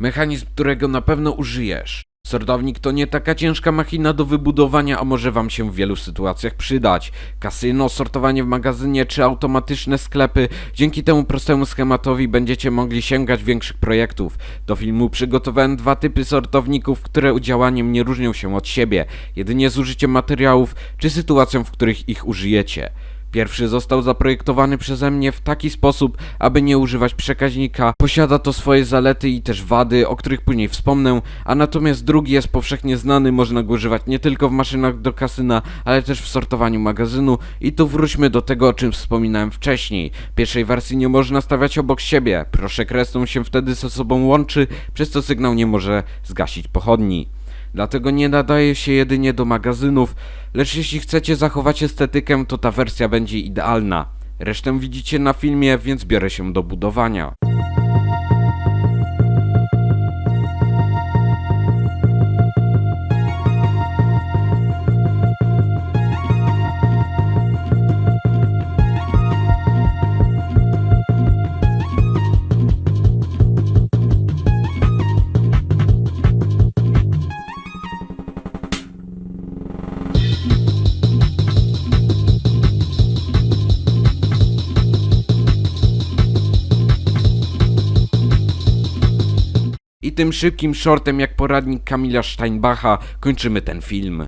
Mechanizm, którego na pewno użyjesz. Sortownik to nie taka ciężka machina do wybudowania, a może wam się w wielu sytuacjach przydać. Kasyno, sortowanie w magazynie czy automatyczne sklepy. Dzięki temu prostemu schematowi będziecie mogli sięgać większych projektów. Do filmu przygotowałem dwa typy sortowników, które działaniem nie różnią się od siebie, jedynie zużyciem materiałów czy sytuacją, w których ich użyjecie. Pierwszy został zaprojektowany przeze mnie w taki sposób, aby nie używać przekaźnika. Posiada to swoje zalety i też wady, o których później wspomnę, a natomiast drugi jest powszechnie znany, można go używać nie tylko w maszynach do kasyna, ale też w sortowaniu magazynu i tu wróćmy do tego, o czym wspominałem wcześniej. Pierwszej wersji nie można stawiać obok siebie, proszek redstone się wtedy ze sobą łączy, przez co sygnał nie może zgasić pochodni. Dlatego nie nadaje się jedynie do magazynów, lecz jeśli chcecie zachować estetykę, to ta wersja będzie idealna. Resztę widzicie na filmie, więc biorę się do budowania. Tym szybkim shortem jak poradnik Kamila Steinbacha kończymy ten film.